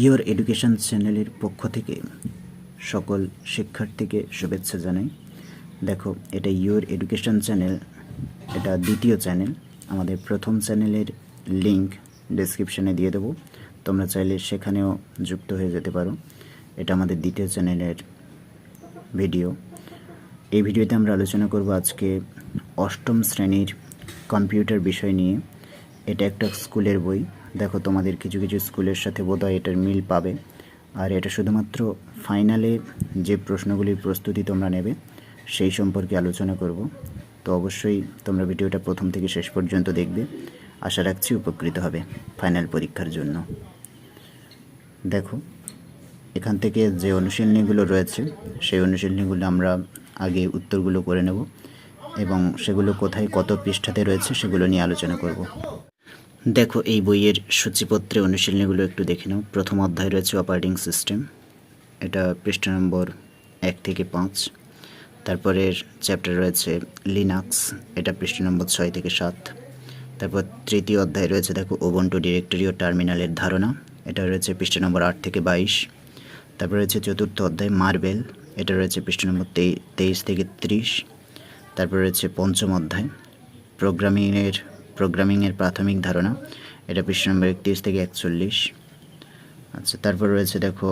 Your education চ্যানেলের পক্ষ থেকে সকল শিক্ষার্থীকে শুভেচ্ছা জানাই। দেখো, এটা ইওর এডুকেশন চ্যানেল এটা দ্বিতীয় চ্যানেল আমাদের প্রথম চ্যানেলের লিংক ডেসক্রিপশনে দিয়ে দেবো। তোমরা চাইলে সেখানেও যুক্ত হয়ে যেতে পারো। এটা আমাদের দ্বিতীয় চ্যানেলের ভিডিও এই ভিডিওতে আমরা আলোচনা করব আজকে অষ্টম শ্রেণির কম্পিউটার বিষয় নিয়ে। এটা একটা স্কুলের বই। দেখো তোমাদের কিছু কিছু স্কুলের সাথে বোধহয় এটার মিল পাবে। আর এটা শুধুমাত্র ফাইনালে যে প্রশ্নগুলির প্রস্তুতি তোমরা নেবে, সেই সম্পর্কে আলোচনা করব। তো অবশ্যই তোমরা ভিডিওটা প্রথম থেকে শেষ পর্যন্ত দেখবে। আশা রাখছি উপকৃত হবে ফাইনাল পরীক্ষার জন্য। দেখো, এখান থেকে যে অনুশীলনীগুলো রয়েছে, সেই অনুশীলনীগুলো আমরা আগে উত্তরগুলো করে নেব এবং সেগুলো কোথায় কত পৃষ্ঠাতে রয়েছে সেগুলো নিয়ে আলোচনা করব। দেখো এই বইয়ের সূচিপত্রে অনুশীলনীগুলো একটু দেখে নাও। প্রথম অধ্যায় রয়েছে অপারেটিং সিস্টেম এটা পৃষ্ঠা নম্বর এক থেকে পাঁচ। তারপরের চ্যাপ্টার রয়েছে লিনাক্স এটা পৃষ্ঠা নম্বর ছয় থেকে সাত। তারপর তৃতীয় অধ্যায় রয়েছে দেখো ওবন্টু ডিরেক্টরি ও টার্মিনালের ধারণা। এটা রয়েছে পৃষ্ঠা নম্বর আট থেকে বাইশ। তারপর রয়েছে চতুর্থ অধ্যায় মার্বেল এটা রয়েছে পৃষ্ঠা নম্বর তেই- তেইশ থেকে ত্রিশ। তারপর রয়েছে পঞ্চম অধ্যায়। প্রোগ্রামিংয়ের প্রোগ্রামিংয়ের প্রাথমিক ধারণা। এটা পৃষ্ঠা নম্বর একত্রিশ থেকে একচল্লিশ। আচ্ছা তারপর রয়েছে দেখো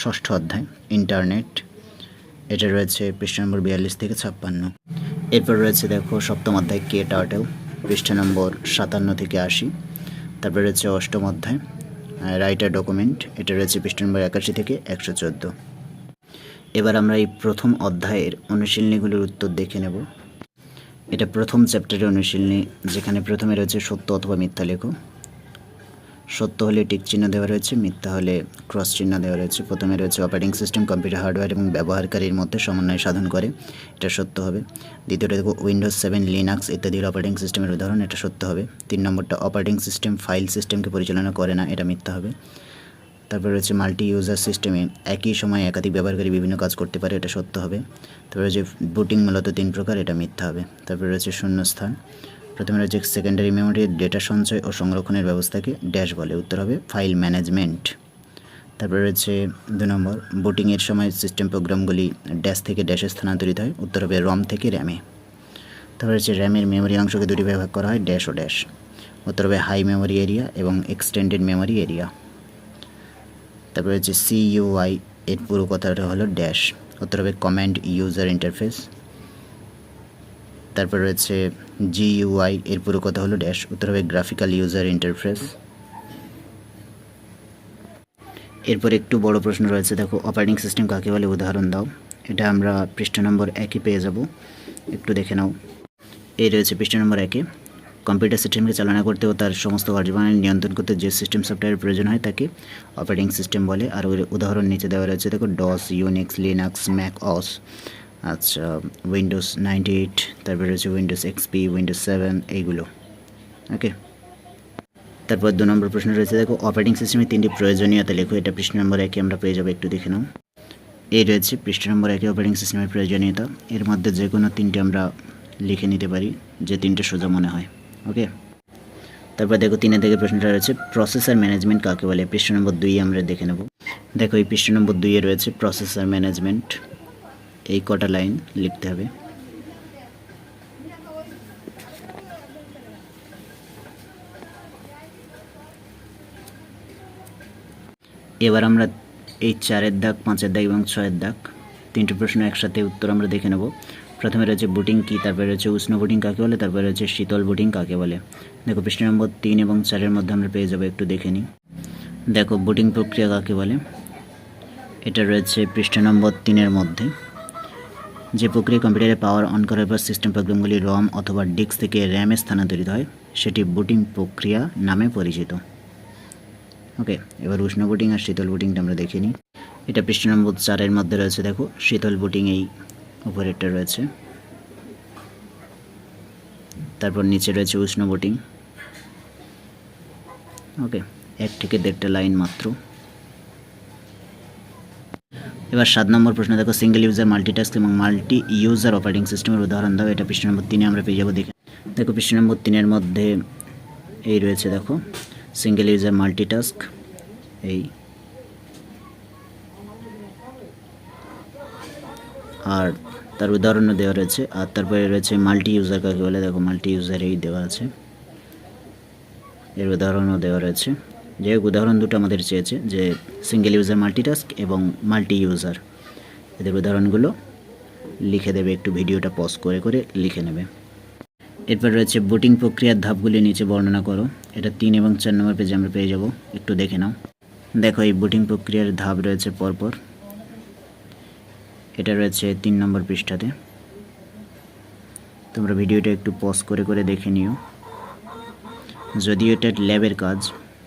ষষ্ঠ অধ্যায় ইন্টারনেট এটা রয়েছে পৃষ্ঠা নম্বর বিয়াল্লিশ থেকে ছাপ্পান্ন। এরপর রয়েছে দেখো সপ্তম অধ্যায় কে টার্টেল পৃষ্ঠা নম্বর সাতান্ন থেকে আশি। তারপর রয়েছে অষ্টম অধ্যায় রাইটার ডকুমেন্ট এটা রয়েছে পৃষ্ঠা নম্বর একাশি থেকে একশো চোদ্দ। এবার আমরা এই প্রথম অধ্যায়ের অনুশীলনীগুলোর উত্তর দেখে নেব। এটা প্রথম চ্যাপ্টারের অনুশীলনী, যেখানে প্রথমে রয়েছে সত্য অথবা মিথ্যা লেখো। সত্য হলে টিক চিহ্ন দেওয়া রয়েছে, মিথ্যা হলে ক্রস চিহ্ন দেওয়া রয়েছে। প্রথমে রয়েছে অপারেটিং সিস্টেম কম্পিউটার হার্ডওয়্যার এবং ব্যবহারকারীর মধ্যে সমন্বয় সাধন করে, এটা সত্য হবে। দ্বিতীয়টা দেখো উইন্ডোজ সেভেন লিনাক্স ইত্যাদির অপারেটিং সিস্টেমের উদাহরণ, এটা সত্য হবে। তিন নম্বরটা অপারেটিং সিস্টেম ফাইল সিস্টেমকে পরিচালনা করে না, এটা মিথ্যা হবে। তারপর রয়েছে মাল্টি ইউজার সিস্টেমে একই সময়ে একাধিক ব্যবহারকারী বিভিন্ন কাজ করতে পারে, এটা সত্য হবে। তারপরে রয়েছে বুটিং মূলত তিন প্রকার, এটা মিথ্যা হবে। তারপরে রয়েছে শূন্যস্থান। প্রথমে রয়েছে সেকেন্ডারি মেমোরির ডেটা সঞ্চয় ও সংরক্ষণের ব্যবস্থাকে ড্যাশ বলে, উত্তর হবে ফাইল ম্যানেজমেন্ট তারপরে রয়েছে দু নম্বর বুটিংয়ের সময় সিস্টেম প্রোগ্রামগুলি ড্যাশ থেকে ড্যাশে স্থানান্তরিত হয়, উত্তর হবে রম থেকে র্যামে তারপরে রয়েছে র্যামের মেমোরি অংশকে দুটি ভাগ করা হয় ড্যাশ ও ড্যাশ উত্তর হবে হাই মেমোরি এরিয়া এবং এক্সটেন্ডেড মেমোরি এরিয়া তারপরে হচ্ছে সিইউআই এর পুরো কথাটা হলো ড্যাশ উত্তর হবে কমান্ড ইউজার ইন্টারফেস তারপর রয়েছে জিইউআই এর পুরো কথা হলো ড্যাশ উত্তর হবে গ্রাফিক্যাল ইউজার ইন্টারফেস এরপর একটু বড় প্রশ্ন রয়েছে, দেখো অপারেটিং সিস্টেম কাকে বলে? উদাহরণ দাও। এটা আমরা পৃষ্ঠা নম্বর একই পেয়ে যাব। একটু দেখে নাও। এই রয়েছে পৃষ্ঠা নম্বর একে। কম্পিউটার সিস্টেমকে চালনা করতে ও তার সমস্ত কার্যপ্রণালী নিয়ন্ত্রণ করতে যে সিস্টেম সফটওয়্যারের প্রয়োজন হয় তাকে অপারেটিং সিস্টেম বলে। আর ওর উদাহরণ নিচে দেওয়া রয়েছে, দেখো ডস ইউনিক্স লিনাক্স ম্যাক অস আচ্ছা উইন্ডোজ নাইনটি এইট তারপরে রয়েছে উইন্ডোজ এক্সপি উইন্ডোজ সেভেন এইগুলো। ওকে তারপর দু নম্বর প্রশ্ন রয়েছে, দেখো অপারেটিং সিস্টেমের তিনটি প্রয়োজনীয়তা লেখো। এটা পৃষ্ঠা নম্বর একে আমরা পেয়ে যাব, একটু দেখে নাও। এই রয়েছে পৃষ্ঠ নম্বর একে অপারেটিং সিস্টেমের প্রয়োজনীয়তা। এর মধ্যে যে কোনো তিনটে আমরা লিখে নিতে পারি, যে তিনটে সোজা মনে হয়। ওকে তারপর দেখো তিনের থেকে প্রশ্নটা রয়েছে প্রসেসর ম্যানেজমেন্ট কাকে বলে? পৃষ্ঠা নম্বর দুই আমরা দেখে নেব। দেখো এই পৃষ্ঠা নম্বর দুইয়ে রয়েছে প্রসেসর ম্যানেজমেন্ট এই কটা লাইন লিখতে হবে। এবার আমরা এই চারের দাগ, পাঁচের দাগ এবং ছয়ের দাগ, তিনটে প্রশ্ন একসাথে উত্তর আমরা দেখে নেব। প্রথমে রয়েছে বুটিং কী, তারপরে রয়েছে উষ্ণ বুটিং কাকে বলে, তারপরে রয়েছে শীতল বুটিং কাকে বলে। দেখো, পৃষ্ঠ নম্বর তিন এবং চারের মধ্যে আমরা পেয়ে যাব, একটু দেখে নিই। দেখো, বুটিং প্রক্রিয়া কাকে বলে? এটা রয়েছে পৃষ্ঠ নম্বর তিনের মধ্যে। যে প্রক্রিয়া কম্পিউটারে পাওয়ার অন করার পর সিস্টেম প্রোগ্রামগুলি রম অথবা ডিস্ক থেকে র্যামে স্থানান্তরিত হয়, সেটি বুটিং প্রক্রিয়া নামে পরিচিত। ওকে এবার উষ্ণ বুটিং আর শীতল বুটিংটা আমরা দেখে নিই। এটা পৃষ্ঠ নম্বর চারের মধ্যে রয়েছে, দেখো, শীতল বুটিং এই উপরেরটা রয়েছে। তারপর নিচে রয়েছে উষ্ণ বোটিং ওকে এক থেকে দেড়টা লাইন মাত্র। এবার সাত নম্বর প্রশ্ন, দেখো সিঙ্গেল ইউজার মাল্টিটাস্ক এবং মাল্টি ইউজার অপারেটিং সিস্টেমের উদাহরণ দাও, এটা পৃষ্ঠ নম্বর তিনে আমরা পেয়ে যাব দেখে। দেখো, পৃষ্ঠ নম্বর তিনের মধ্যে এই রয়েছে, দেখো সিঙ্গেল ইউজার মাল্টিটাস্ক এই। আর তার উদাহরণও দেওয়া রয়েছে আর তারপরে রয়েছে মাল্টি ইউজার কাকে বলে? দেখো মাল্টি ইউজার এই দেওয়া আছে। এর উদাহরণও দেওয়া রয়েছে। যে উদাহরণ দুটো আমাদের চেয়েছে, যে সিঙ্গেল ইউজার মাল্টিটাস্ক এবং মাল্টি ইউজার এদের উদাহরণগুলো লিখে দেবে, একটু ভিডিওটা পজ করে করে লিখে নেবে। এরপর রয়েছে বুটিং প্রক্রিয়ার ধাপগুলি নিচে বর্ণনা করো। এটা তিন এবং চার নম্বর পেজে আমরা পেয়ে যাব। একটু দেখে নাও। দেখো, এই বুটিং প্রক্রিয়ার ধাপ রয়েছে পরপর। এটা রয়েছে তিন নম্বর পৃষ্ঠাতে। তোমরা ভিডিওটা একটু পজ করে করে দেখে নিও। যদিও এটা ল্যাবের কাজ,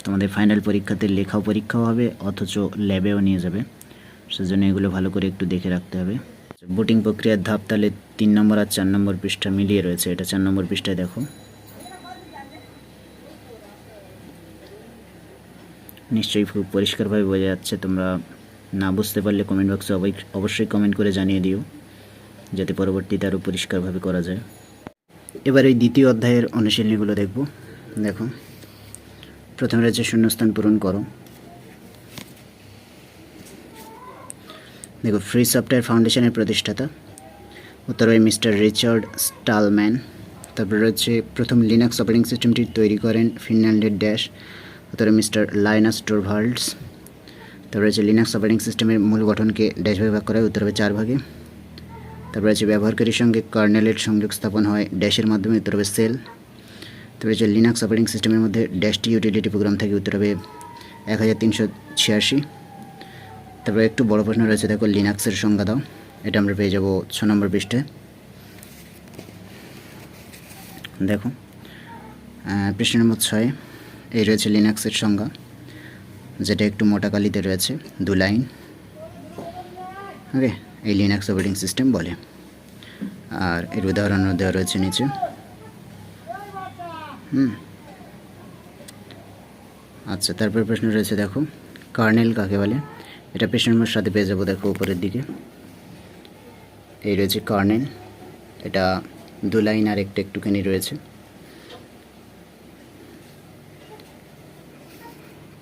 তোমাদের ফাইনাল পরীক্ষাতে লেখাও পরীক্ষাও হবে, অথচ ল্যাবেও নিয়ে যাবে। সেজন্য এগুলো ভালো করে একটু দেখে রাখতে হবে। বুটিং প্রক্রিয়ার ধাপ তাহলে তিন নম্বর আর চার নম্বর পৃষ্ঠা মিলিয়ে রয়েছে। এটা চার নম্বর পৃষ্ঠায় দেখো। নিশ্চয়ই খুব পরিষ্কারভাবে বোঝা যাচ্ছে তোমরা না বুঝতে পারলে কমেন্ট বক্সে অবশ্যই কমেন্ট করে জানিয়ে দিও, যাতে পরবর্তীতে আরও পরিষ্কারভাবে করা যায়। এবার এই দ্বিতীয় অধ্যায়ের অনুশীলনীগুলো দেখব। দেখো, প্রথমে রয়েছে শূন্যস্থান পূরণ করো। দেখো ফ্রি সফটওয়্যার ফাউন্ডেশনের প্রতিষ্ঠাতা। উত্তর হয় মিস্টার রিচার্ড স্টালম্যান তারপর রয়েছে প্রথম লিনাক্স অপারেটিং সিস্টেমটি তৈরি করেন ফিনল্যান্ডের ড্যাশ উত্তরে মিস্টার লাইনাস টোরভাল্ডস তারপর রয়েছে লিনাক্স অপারেটিং সিস্টেমের মূল গঠনকে ড্যাশ ভাগে করা হয়, উত্তর হবে চার ভাগে। তারপর রয়েছে ব্যবহারকারীর সঙ্গে কার্নেলের সংযোগ স্থাপন হয় ড্যাশের মাধ্যমে, উত্তর হবে সেল তারপরে যে লিনাক্স অপারেটিং সিস্টেমের মধ্যে ড্যাশটি ইউটিলিটি প্রোগ্রাম থাকে, উত্তর হবে এক হাজার তিনশো ছিয়াশি। তারপরে একটু বড় প্রশ্ন রয়েছে, দেখো লিনাক্সের সংজ্ঞা দাও, এটা আমরা পেয়ে যাব ছ নম্বর পৃষ্ঠে। দেখো পৃষ্ঠ নম্বর ছয়, এই রয়েছে লিনাক্সের সংজ্ঞা। যেটা একটু মোটা কালিতে রয়েছে, দু লাইন। ওকে এই লিনাক্স অপারেটিং সিস্টেম বলে। আর এর উদাহরণও দেওয়া রয়েছে নিচে। হুম। আচ্ছা তারপর প্রশ্ন রয়েছে, দেখো, কার্নেল কাকে বলে? এটা পৃষ্ঠ নম্বর সাথে পেয়ে যাব, দেখো, উপরের দিকে। এই রয়েছে কার্নেল। এটা দু লাইন আর একটু একটুখানি রয়েছে।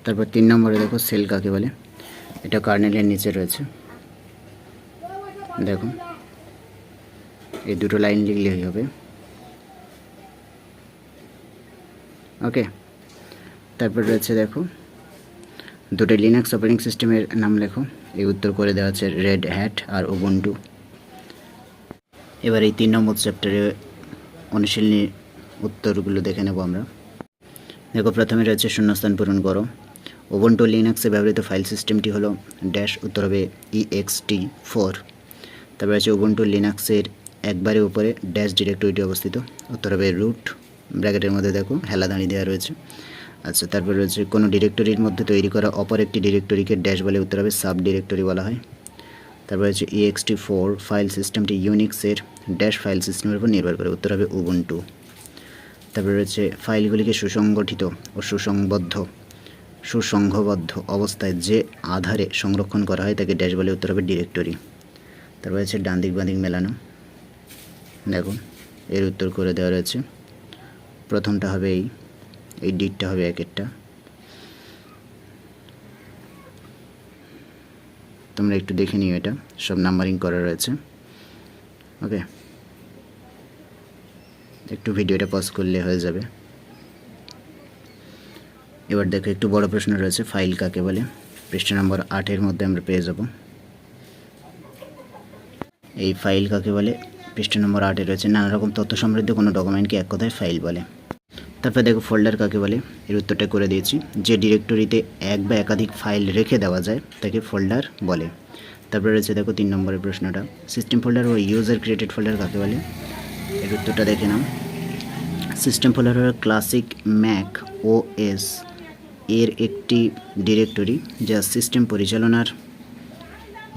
তারপর তিন নম্বরে দেখো সেল কাকে বলে? এটা কার্নেলের নিচে রয়েছে। দেখো। এই দুটো লাইন লিখলেই হবে। ওকে। তারপর রয়েছে দেখো। দুটো লিনাক্স অপারেটিং সিস্টেমের নাম লেখো। এই উত্তর করে দেওয়া আছে রেড হ্যাট আর ওবন্টু এবার এই তিন নম্বর চ্যাপ্টারে অনুশীলনী উত্তরগুলো দেখে নেব আমরা। দেখো, প্রথমে রয়েছে শূন্যস্থান পূরণ করো। ওবন্টু লিনাক্সে ব্যবহৃত ফাইল সিস্টেমটি হলো ড্যাশ উত্তর হবে ইএক্সটি ফোর তারপরে আছে ওবন্টু লিনাক্সের একবারে উপরে ড্যাশ ডিরেক্টরিটি অবস্থিত। উত্তর হবে রুট ব্র্যাকেটের মধ্যে দেখো, হেলা দাঁড়িয়ে দেওয়া রয়েছে। আচ্ছা তারপর রয়েছে কোনো ডিরেক্টরির মধ্যে তৈরি করা অপর একটি ডিরেক্টরিকে ড্যাশ বলে উত্তর হবে সাব ডিরেক্টরি বলা হয়। তারপর হচ্ছে ইএক্সটি ফোর ফাইল সিস্টেমটি ইউনিক্সের ড্যাশ ফাইল সিস্টেমের উপর নির্ভর করে, উত্তর হবে উবুন্টু তারপরে রয়েছে ফাইলগুলিকে সুসংগঠিত ও সুসংবদ্ধ। সুসংঘবদ্ধ অবস্থায় যে আধারে সংরক্ষণ করা হয় তাকে ড্যাশ বলে উত্তর হবে ডিরেক্টরি। তারপর হচ্ছে ডান দিক বাঁ মেলানো। দেখো এর উত্তর করে দেওয়া রয়েছে। প্রথমটা হবে এই এই ডিটটা হবে এক একটা। তোমরা একটু দেখে নিও এটা, সব নাম্বারিং করা রয়েছে। ওকে একটু ভিডিওটা পজ করলে হয়ে যাবে। এবার দেখো, একটু বড় প্রশ্ন রয়েছে ফাইল কাকে বলে? পৃষ্ঠা নম্বর আটের মধ্যে আমরা পেয়ে যাব। এই ফাইল কাকে বলে? পৃষ্ঠা নম্বর আটে রয়েছে। নানা রকম তথ্য সমৃদ্ধ কোনো ডকুমেন্টকে এক কথায় ফাইল বলে। তারপরে দেখো ফোল্ডার কাকে বলে? এর উত্তরটা করে দিয়েছি। যে ডিরেক্টরিতে এক বা একাধিক ফাইল রেখে দেওয়া যায়, তাকে ফোল্ডার বলে। তারপরে রয়েছে দেখো, তিন নম্বরের প্রশ্নটা। সিস্টেম ফোল্ডার ও ইউজার ক্রিয়েটেড ফোল্ডার কাকে বলে? এর উত্তরটা দেখে নাও। সিস্টেম ফোল্ডার হলো ক্লাসিক ম্যাক ও এস এর একটি ডিরেক্টরি যা সিস্টেম পরিচালনার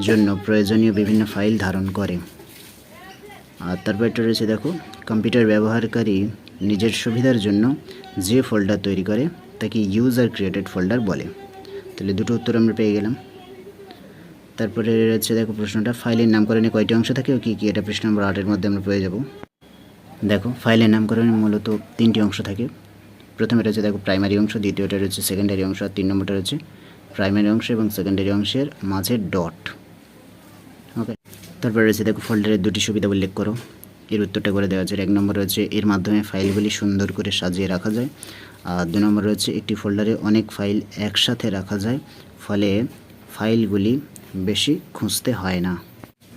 জন্য প্রয়োজনীয় বিভিন্ন ফাইল ধারণ করে। আর তারপর একটা রয়েছে, দেখো, কম্পিউটার ব্যবহারকারী নিজের সুবিধার জন্য যে ফোল্ডার তৈরি করে, তাকে ইউজার ক্রিয়েটেড ফোল্ডার বলে। তাহলে দুটো উত্তর আমরা পেয়ে গেলাম। তারপরে রয়েছে, দেখো, প্রশ্নটা, ফাইলের নামকরণে কয়টি অংশ থাকে ও কী কী? এটা প্রশ্ন নম্বর আটের মধ্যে আমরা পেয়ে যাব। দেখো, ফাইলের নামকরণে মূলত তিনটি অংশ থাকে। প্রথমে রয়েছে দেখো প্রাইমারি অংশ, দ্বিতীয়টা রয়েছে সেকেন্ডারি অংশ আর তিন নম্বরটা রয়েছে প্রাইমারি অংশ এবং সেকেন্ডারি অংশের মাঝে ডট ওকে তারপরে রয়েছে দেখো ফোল্ডারের দুটি সুবিধা উল্লেখ করো। এর উত্তরটা করে দেওয়া আছে। এক নম্বর রয়েছে এর মাধ্যমে ফাইলগুলি সুন্দর করে সাজিয়ে রাখা যায়। আর দু নম্বর রয়েছে একটি ফোল্ডারে অনেক ফাইল একসাথে রাখা যায়, ফলে ফাইলগুলি বেশি খুঁজতে হয় না।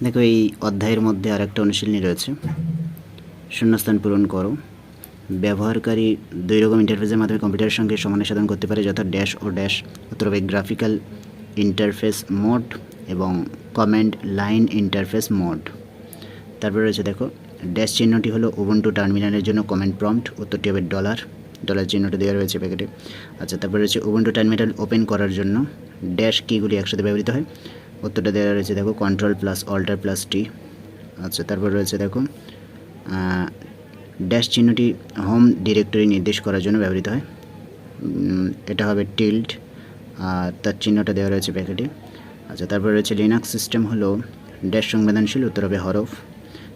দেখো এই অধ্যায়ের মধ্যে আরেকটা অনুশীলনী রয়েছে। শূন্যস্থান পূরণ করো। ব্যবহারকারী দুই রকম ইন্টারফেসের মাধ্যমে কম্পিউটারের সঙ্গে সমানে সাধন করতে পারে, যথা ড্যাশ ও ড্যাশ হবে গ্রাফিক্যাল ইন্টারফেস মোড এবং কমেন্ট লাইন ইন্টারফেস মোড তারপরে রয়েছে দেখো ড্যাশ চিহ্নটি হলো উবুন্টু টার্মিনালের জন্য কমেন্ট প্রম্পট উত্তরটি হবে ডলার ডলার চিহ্নটি দেওয়া রয়েছে প্যাকেটে আচ্ছা তারপরে রয়েছে উবুন্টু টার্মিনাল ওপেন করার জন্য ড্যাশ কিগুলি একসাথে ব্যবহৃত হয়। উত্তরটা দেওয়া রয়েছে দেখো control plus alter plus T আচ্ছা তারপর রয়েছে দেখো ড্যাশ চিহ্নটি হোম ডিরেক্টরি নির্দেশ করার জন্য ব্যবহৃত হয়। এটা হবে টিল্ড, আর তার চিহ্নটা দেওয়া রয়েছে প্যাকেটে। আচ্ছা তারপর রয়েছে লিনাক্স সিস্টেম হলো ড্যাশ সংবেদনশীল, উত্তর হবে হরফ।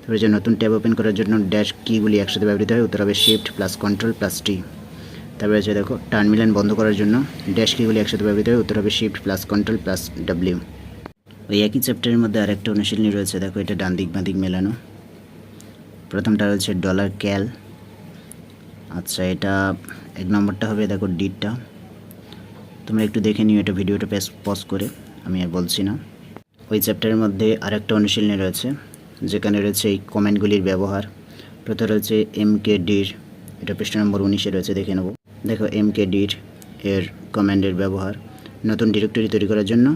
তারপরে যে নতুন ট্যাব ওপেন করার জন্য ড্যাশ কিগুলি একসাথে ব্যবহৃত হয়, উত্তর হবে shift plus control plus T. তারপরে রয়েছে দেখো, টার্মিনাল বন্ধ করার জন্য ড্যাশ কিগুলি একসাথে ব্যবহৃত হয়, উত্তর হবে shift plus control plus W. ওই একই চ্যাপ্টারের মধ্যে আরেকটা অনুশীলনী রয়েছে, দেখো এটা ডান দিক বাঁ দিক মেলানো। প্রথমটা রয়েছে ডলার ক্যাল আচ্ছা এটা এক নম্বরটা হবে, দেখো ডিটটা তোমরা একটু দেখে নিও, এটা ভিডিওটা পেস পজ করে, আমি আর বলছি না। ওই চ্যাপ্টারের মধ্যে আরেকটা অনুশীলনী রয়েছে, যেখানে রয়েছে এই কমেন্টগুলির ব্যবহার। প্রথমে রয়েছে এম কে ডির এটা পৃষ্ঠ নম্বর উনিশে রয়েছে, দেখে নেব। দেখো এম কে ডির এর কমেন্টের ব্যবহার। নতুন ডিরেক্টরি তৈরি করার জন্য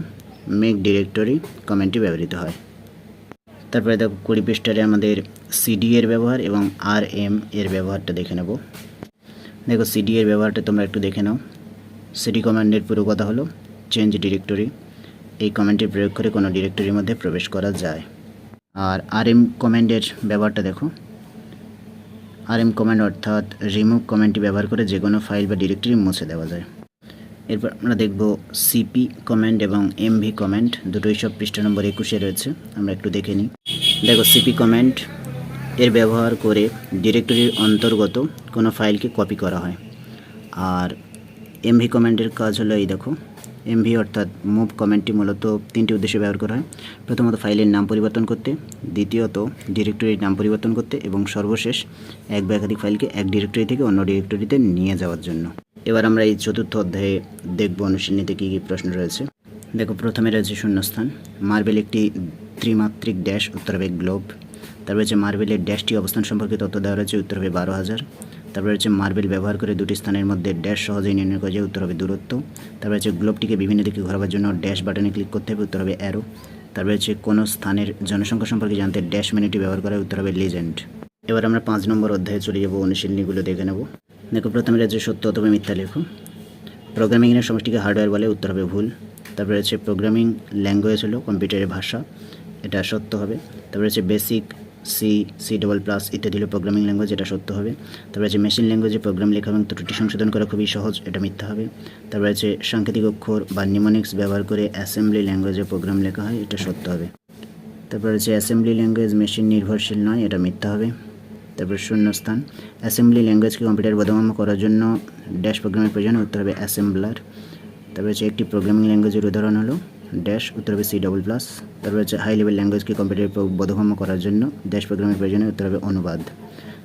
মেক ডিরেক্টরি কমেন্টটি ব্যবহৃত হয়। তারপরে দেখো কুড়ি পৃষ্ঠারে আমাদের সিডি এর ব্যবহার এবং আর এম এর ব্যবহারটা দেখে নেব। দেখো সিডি এর ব্যবহারটা তোমরা একটু দেখে নাও। সিডি কমান্ডের পুরো কথা হলো চেঞ্জ ডিরেক্টরি এই কমেন্টটি প্রয়োগ করে কোনো ডিরেক্টরির মধ্যে প্রবেশ করা যায়। আর আর এম কমান্ডের ব্যবহারটা দেখো। আর এম কমান্ড অর্থাৎ রিমুভ কমেন্টটি ব্যবহার করে যে কোনো ফাইল বা ডিরেক্টরি মুছে দেওয়া যায়। এরপর আমরা দেখব সিপি কমেন্ট এবং এমভি কমেন্ট দুটোই সব পৃষ্ঠা নম্বর একুশে রয়েছে, আমরা একটু দেখে নিই। দেখো সিপি কমেন্ট এর ব্যবহার করে ডিরেক্টরির অন্তর্গত কোনো ফাইলকে কপি করা হয়। আর এমভি কমেন্টের কাজ হলো এই দেখো এমভি অর্থাৎ মুভ কমেন্টটি মূলত তিনটি উদ্দেশ্যে ব্যবহার করা হয়। প্রথমত, ফাইলের নাম পরিবর্তন করতে, দ্বিতীয়ত, ডিরেক্টরির নাম পরিবর্তন করতে এবং সর্বশেষ এক বা একাধিক ফাইলকে এক ডিরেক্টরি থেকে অন্য ডিরেক্টরিতে নিয়ে যাওয়ার জন্য। এবার আমরা এই চতুর্থ অধ্যায়ে দেখব অনুশীলনীতে কী কী প্রশ্ন রয়েছে। দেখো, প্রথমে রয়েছে শূন্যস্থান। মার্বেল একটি ত্রিমাত্রিক ড্যাশ, উত্তর হবে গ্লোব। তারপর হচ্ছে মার্বেলের ড্যাশটি অবস্থান সম্পর্কে তথ্য দেওয়া রয়েছে, উত্তর হবে বারো হাজার। তারপরে হচ্ছে মার্বেল ব্যবহার করে দুটি স্থানের মধ্যে ড্যাশ সহজেই নির্ণয় করা যায়, উত্তর হবে দূরত্ব। তারপরে হচ্ছে গ্লোবটিকে বিভিন্ন দিকে ঘোরাবার জন্য ড্যাশ বাটনে ক্লিক করতে হবে, উত্তর হবে অ্যারো। তারপরে হচ্ছে কোনো স্থানের জনসংখ্যা সম্পর্কে জানতে ড্যাশ মেনুটি ব্যবহার করা উত্তর হবে লিজেন্ড। এবার আমরা পাঁচ নম্বর অধ্যায়ে চলে যাব, অনুশীলনীগুলো দেখে নেব। দেখো, প্রথমে রয়েছে সত্য অথবা মিথ্যা লেখো। প্রোগ্রামিংয়ের সমষ্টিকে হার্ডওয়্যার বলে, উত্তর হবে ভুল। তারপরে হচ্ছে প্রোগ্রামিং ল্যাঙ্গুয়েজ হলো কম্পিউটারের ভাষা। এটা সত্য হবে। তারপরে হচ্ছে basic C C double plus ইত্যাদি হলো প্রোগ্রামিং ল্যাঙ্গুয়েজ এটা সত্য হবে। তারপরে হচ্ছে মেশিন ল্যাঙ্গুয়েজে প্রোগ্রাম লেখা এবং ত্রুটি সংশোধন করা খুবই সহজ, এটা মিথ্যা হবে। তারপরে হচ্ছে সাংকেতিক অক্ষর বা নিমোনিক্স ব্যবহার করে অ্যাসেম্বলি ল্যাঙ্গুয়েজে প্রোগ্রাম লেখা হয়, এটা সত্য হবে। তারপরে হচ্ছে অ্যাসেম্বলি ল্যাঙ্গুয়েজ মেশিন নির্ভরশীল নয়, এটা মিথ্যা হবে। তারপর শূন্যস্থান। অ্যাসেম্বলি ল্যাঙ্গুয়েজকে কম্পিউটার বোধগম্য করার জন্য ড্যাশ প্রোগ্রামের প্রয়োজন? উত্তর হবে অ্যাসেম্বলার তারপর হচ্ছে একটি প্রোগ্রামিং ল্যাঙ্গুয়েজের উদাহরণ হলো ড্যাশ উত্তর হবে সি ডবল প্লাস তারপর হচ্ছে হাই লেভেল ল্যাঙ্গুয়েজকে কম্পিউটার বোধগম্য করার জন্য ড্যাশ প্রোগ্রামের প্রয়োজনে? উত্তর হবে অনুবাদ।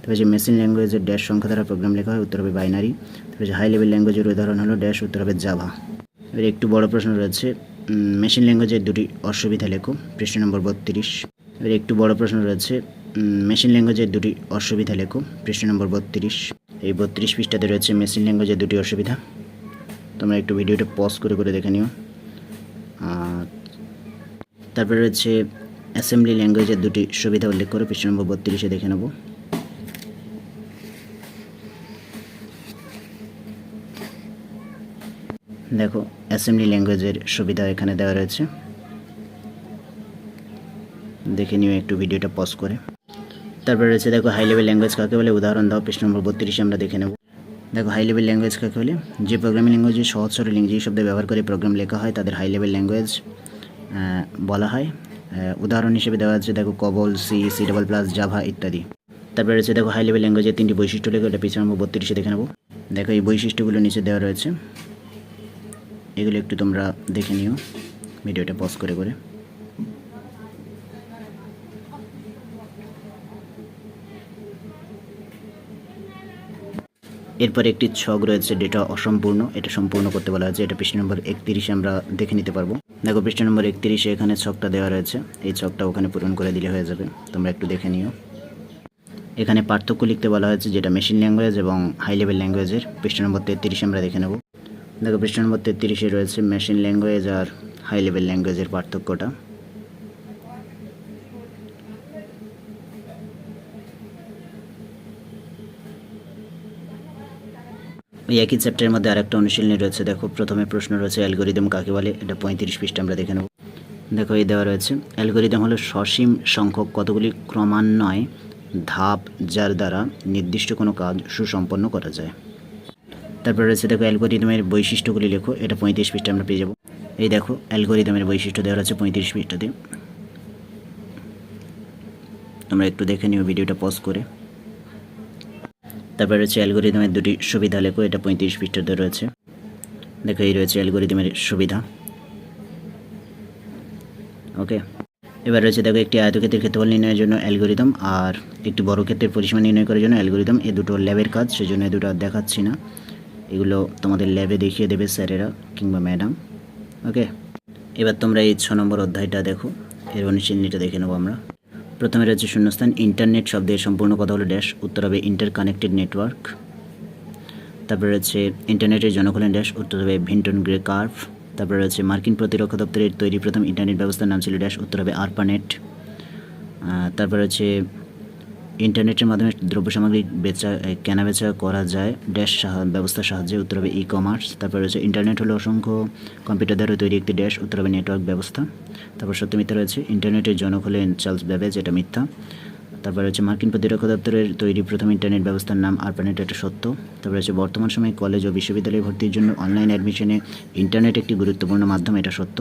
তারপর হচ্ছে মেশিন ল্যাঙ্গুয়েজের ড্যাশ সংখ্যা দ্বারা প্রোগ্রাম লেখা হয়, উত্তর হবে বাইনারি তারপর হচ্ছে হাই লেভেল ল্যাঙ্গুয়েজের উদাহরণ হলো ড্যাশ উত্তর হবে জাভা এবার একটু বড় প্রশ্ন রয়েছে। মেশিন ল্যাঙ্গুয়েজের দুটি অসুবিধা লেখো। পৃষ্ঠ নম্বর বত্রিশ। এবার একটু বড় প্রশ্ন রয়েছে। মেশিন ল্যাঙ্গুয়েজের দুটি অসুবিধা লেখো। পৃষ্ঠ নম্বর বত্রিশ। এই বত্রিশ পৃষ্ঠাতে রয়েছে মেশিন ল্যাঙ্গুয়েজের দুটি অসুবিধা। তোমরা একটু ভিডিওটা পজ করে করে দেখে নিও। তারপরে রয়েছে অ্যাসেম্বলি ল্যাঙ্গুয়েজের দুটি সুবিধা উল্লেখ করে। পৃষ্ঠ নম্বর বত্রিশে দেখে নেব। দেখো অ্যাসেম্বলি ল্যাঙ্গুয়েজের সুবিধা এখানে দেওয়া রয়েছে। দেখে নিও একটু ভিডিওটা পজ করে। তারপরে রয়েছে, দেখো হাই লেভেল ল্যাঙ্গুয়েজ কাকে বলে? উদাহরণ দাও পৃষ্ঠ নম্বর বত্রিশে আমরা দেখে নেব। দেখো হাই লেভেল ল্যাঙ্গুয়েজ কাকে বলে? যে প্রোগ্রামিং ল্যাঙ্গুয়েজে সহজ, সরল ইংরেজি শব্দ ব্যবহার করে প্রোগ্রাম লেখা হয়, তাদের হাই লেভেল ল্যাঙ্গুয়েজ বলা হয়। উদাহরণ হিসেবে দেওয়া আছে, দেখো COBOL C C double plus Java ইত্যাদি। তারপরে রয়েছে, দেখো হাই লেভেল ল্যাঙ্গুয়েজের তিনটি বৈশিষ্ট্য লেখো, এটা পিছনে নম্বর বত্রিশে দেখে নেব। দেখো, এই বৈশিষ্ট্যগুলো নিচে দেওয়া রয়েছে। এগুলো একটু তোমরা দেখে নিও ভিডিওটা পজ করে করে। এরপরে একটি ছক রয়েছে ডেটা অসম্পূর্ণ। এটা সম্পূর্ণ করতে বলা হয়েছে। এটা পৃষ্ঠা নম্বর একত্রিশে আমরা দেখে নিতে পারব। দেখো, পৃষ্ঠা নম্বর একত্রিশে এখানে ছকটা দেওয়া রয়েছে। এই ছকটা ওখানে পূরণ করে দিলে হয়ে যাবে। তোমরা একটু দেখে নিও। এখানে পার্থক্য লিখতে বলা হয়েছে, যেটা মেশিন ল্যাঙ্গুয়েজ এবং হাই লেভেল ল্যাঙ্গুয়েজের পৃষ্ঠা নম্বর তেত্রিশে আমরা দেখে নেব। দেখো, পৃষ্ঠা নম্বর তেত্রিশে রয়েছে মেশিন ল্যাঙ্গুয়েজ আর হাই লেভেল ল্যাঙ্গুয়েজের পার্থক্যটা। ওই একই চ্যাপ্টারের মধ্যে আরেকটা অনুশীলনী রয়েছে। দেখো, প্রথমে প্রশ্ন রয়েছে অ্যালগোরিদম কাকে বলে? এটা পঁয়ত্রিশ পৃষ্ঠা, আমরা দেখে নেব। দেখো, এই দেওয়া রয়েছে অ্যালগোরিদম হলো সসীম সংখ্যক কতগুলি ক্রমান্বয়ে ধাপ যার দ্বারা নির্দিষ্ট কোনো কাজ সুসম্পন্ন করা যায়। তারপর রয়েছে, দেখো অ্যালগোরিদমের বৈশিষ্ট্যগুলি লেখো, এটা পঁয়ত্রিশ পৃষ্ঠা, আমরা পেয়ে যাব। এই দেখো অ্যালগোরিদমের বৈশিষ্ট্য দেওয়া রয়েছে পঁয়ত্রিশ পৃষ্ঠাতে। তোমরা একটু দেখে নিও, ভিডিওটা পজ করে। তারপর রয়েছে অ্যালগোরিদমের দুটি সুবিধা, লেখো, এটা পঁয়ত্রিশ পৃষ্ঠাতে রয়েছে। দেখো, এই রয়েছে অ্যালগোরিদমের সুবিধা। ওকে, এবার রয়েছে দেখো একটি আয়তক্ষেত্রের ক্ষেত্রফল নির্ণয়ের জন্য অ্যালগোরিদম আর একটি বড় ক্ষেত্রের পরিসীমা নির্ণয় করার জন্য অ্যালগোরিদম। এ দুটো ল্যাবের কাজ সেই জন্য এই দুটো দেখাচ্ছি না। এগুলো তোমাদের ল্যাবে দেখিয়ে দেবে স্যারেরা কিংবা ম্যাডাম। ওকে, এবার তোমরা এই ছ নম্বর অধ্যায়টা দেখো। এর অনুশীলনীটা দেখে নেব আমরা। প্রথমে রয়েছে শূন্যস্থান ইন্টারনেট শব্দের সম্পূর্ণ কথা হলো ড্যাশ উত্তর হবে ইন্টার কানেক্টেড নেটওয়ার্ক তারপরে রয়েছে ইন্টারনেটের জনকল্যাণ ড্যাশ উত্তর হবে ভিন্টন গ্রে কার্ভ তারপরে রয়েছে মার্কিন প্রতিরক্ষা দপ্তরের তৈরি প্রথম ইন্টারনেট ব্যবস্থার নাম ছিল ড্যাশ উত্তর হবে আরপানেট তারপরে রয়েছে ইন্টারনেটের মাধ্যমে দ্রব্য সামগ্রী বেচা কেনা বেচা করা যায়। ড্যাশ ব্যবস্থার সাহায্যে উত্তর হবে ই কমার্স তারপর রয়েছে ইন্টারনেট হলো অসংখ্য কম্পিউটার দ্বারা তৈরি একটি ড্যাশ, উত্তর হবে নেটওয়ার্ক ব্যবস্থা। তারপর সত্যি মিথ্যা রয়েছে, ইন্টারনেটের জনক হলেন চার্লস ব্যাবেজ এটা মিথ্যা। তারপর রয়েছে মার্কিন প্রতিরক্ষা দপ্তরের তৈরি প্রথম ইন্টারনেট ব্যবস্থার নাম আরপানেট একটা সত্য। তারপরে রয়েছে বর্তমান সময়ে কলেজ ও বিশ্ববিদ্যালয়ে ভর্তির জন্য অনলাইন অ্যাডমিশনে ইন্টারনেট একটি গুরুত্বপূর্ণ মাধ্যম, এটা সত্য।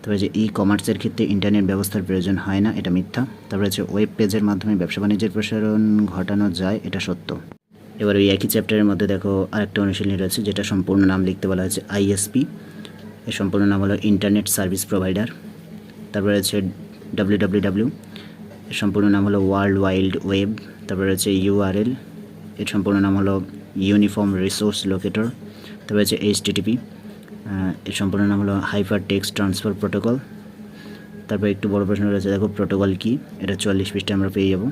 তারপরে যে ই কমার্সের ক্ষেত্রে ইন্টারনেট ব্যবস্থার প্রয়োজন হয় না, এটা মিথ্যা। তারপরে হচ্ছে ওয়েব পেজের মাধ্যমে ব্যবসা বাণিজ্যের প্রসারণ ঘটানো যায়, এটা সত্য। এবার ওই একই চ্যাপ্টারের মধ্যে দেখো আরেকটা অনুশীলনী রয়েছে, যেটা সম্পূর্ণ নাম লিখতে বলা হয়েছে আইএসপি এর সম্পূর্ণ নাম হলো ইন্টারনেট সার্ভিস প্রোভাইডার তারপরে হচ্ছে ডাব্লিউ ডাব্লিউ ডাব্লিউ এর সম্পূর্ণ নাম হলো ওয়ার্ল্ড ওয়াইল্ড ওয়েব তারপরে রয়েছে ইউআরএল এর সম্পূর্ণ নাম হলো ইউনিফর্ম রিসোর্স লোকেটর তারপরে রয়েছে এইচটিটিপি এর সম্পূর্ণ নাম হলো হাইপার টেক্সট ট্রান্সফার প্রোটোকল তারপরে একটু বড় প্রশ্ন রয়েছে, দেখো প্রোটোকল কি? এটা চুয়াল্লিশ পৃষ্ঠা আমরা পেয়ে যাব।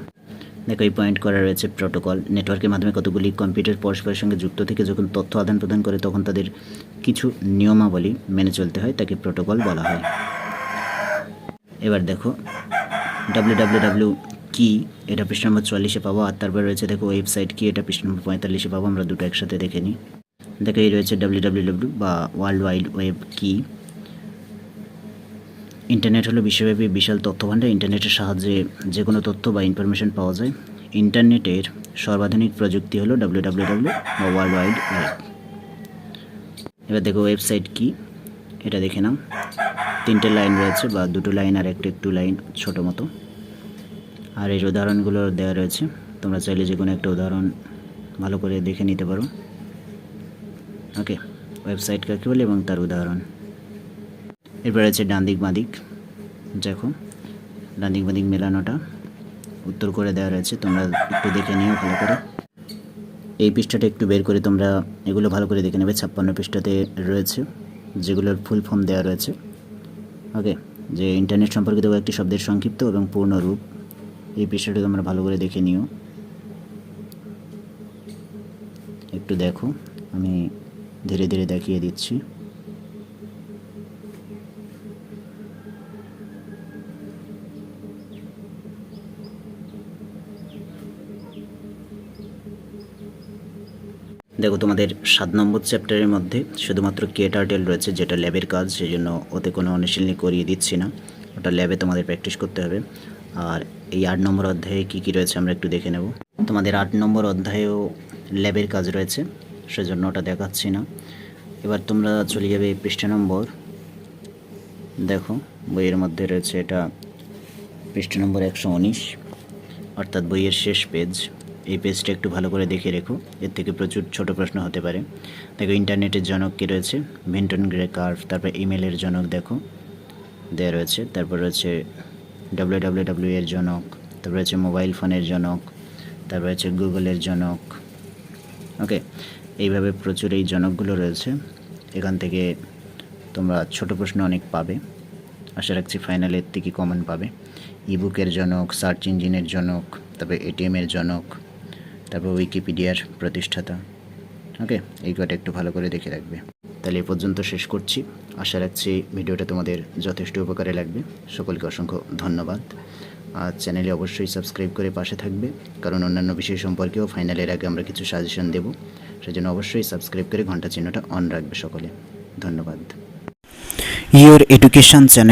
দেখো, এই পয়েন্ট করা রয়েছে প্রোটোকল নেটওয়ার্কের মাধ্যমে কতগুলি কম্পিউটার পরস্পরের সঙ্গে যুক্ত থেকে যখন তথ্য আদান প্রদান করে, তখন তাদের কিছু নিয়মাবলী মেনে চলতে হয়, তাকে প্রোটোকল বলা হয়। এবার দেখো ডাব্লিউ ডাব্লিউ ডাব্লিউ কি এটা পৃষ্ঠা নম্বর চুয়াল্লিশে পাবো। আর তারপর রয়েছে, দেখো ওয়েবসাইট কি এটা পৃষ্ঠা নম্বর পঁয়তাল্লিশে পাবো। আমরা দুটো একসাথে দেখে নিই। দেখো, এই রয়েছে ডাব্লিউ ডাব্লিউ ডাব্লিউ বা ওয়ার্ল্ড ওয়াইড ওয়েব কি ইন্টারনেট হলো বিশ্বব্যাপী বিশাল তথ্য ভাণ্ডার ইন্টারনেটের সাহায্যে যে কোনো তথ্য বা ইনফরমেশন পাওয়া যায়। ইন্টারনেটের সর্বাধুনিক প্রযুক্তি হলো ডাব্লিউ ডাব্লিউ ডাব্লিউ বা ওয়ার্ল্ড ওয়াইড ওয়েব এবার দেখো ওয়েবসাইট কি? এটা দেখে নাও। তিনটে লাইন রয়েছে বা দুটো লাইন আর একটু একটু লাইন ছোটো মতো। আর এর উদাহরণগুলো দেওয়া রয়েছে, তোমরা চাইলে যে কোনো একটা উদাহরণ ভালো করে দেখে নিতে পারো। ওকে ওয়েবসাইট কাকে বলে এবং তার উদাহরণ। এরপর আছে ডান দিক বাঁ দেখো ডান দিক বাঁ মেলানোটা উত্তর করে দেওয়া রয়েছে, তোমরা একটু দেখে নিও ভালো করে। এই পৃষ্ঠাটা একটু বের করে তোমরা এগুলো ভালো করে দেখে নেবে, ছাপ্পান্ন পৃষ্ঠাতে রয়েছে, যেগুলোর ফুল ফর্ম দেওয়া রয়েছে। ওকে যে ইন্টারনেট সম্পর্কিত একটি শব্দের সংক্ষিপ্ত এবং পূর্ণ রূপ। এই পৃষ্ঠাটিকে তোমরা ভালো করে দেখে নিও। একটু দেখো, আমি ধীরে ধীরে দেখিয়ে দিচ্ছি। দেখো, তোমাদের সাত নম্বর চ্যাপ্টারের মধ্যে শুধুমাত্র কে টার্টেল রয়েছে, যেটা ল্যাবের কাজ সেই জন্য ওতে কোনো অনুশীলনী করিয়ে দিচ্ছি না। ওটা ল্যাবে তোমাদের প্র্যাকটিস করতে হবে। আর এই আট নম্বর অধ্যায়ে কী কী রয়েছে আমরা একটু দেখে নেব। তোমাদের আট নম্বর অধ্যায়েও ল্যাবের কাজ রয়েছে, সেজন্য ওটা দেখাচ্ছি না। এবার তোমরা চলে যাবে এই পৃষ্ঠা নম্বর। দেখো, বইয়ের মধ্যে রয়েছে এটা, পৃষ্ঠা নম্বর একশো উনিশ, অর্থাৎ বইয়ের শেষ পেজ। এই পেজটা একটু ভালো করে দেখে রেখো। এর থেকে প্রচুর ছোট প্রশ্ন হতে পারে। দেখো ইন্টারনেটের জনক কী রয়েছে? ভিন্টন গ্রে কার্ভ তারপর ইমেলের জনক দেখো। দেওয়া রয়েছে। তারপর রয়েছে ডাব্লিউ এর জনক, তারপর রয়েছে মোবাইল ফোনের জনক, তারপর রয়েছে গুগলের জনক। ওকে এইভাবে প্রচুর এই জনকগুলো রয়েছে। এখান থেকে তোমরা ছোট প্রশ্ন অনেক পাবে। আশা রাখছি ফাইনালে এর থেকে কমন পাবে। ইবুকের জনক সার্চ ইঞ্জিনের জনক, তারপরে এটিএমের জনক। তারপর উইকিপিডিয়ার প্রতিষ্ঠাতা। ওকে এই কটা একটু ভালো করে দেখে রাখবে। তাহলে এ পর্যন্ত শেষ করছি। আশা রাখছি ভিডিওটা তোমাদের যথেষ্ট উপকারে লাগবে। সকলকে অসংখ্য ধন্যবাদ। আর চ্যানেলে অবশ্যই সাবস্ক্রাইব করে পাশে থাকবে। কারণ অন্যান্য বিষয় সম্পর্কেও ফাইনালের আগে আমরা কিছু সাজেশন দেব। সেজন্য অবশ্যই সাবস্ক্রাইব করে ঘণ্টা চিহ্নটা অন রাখবে সকলে। ধন্যবাদ। Your education channel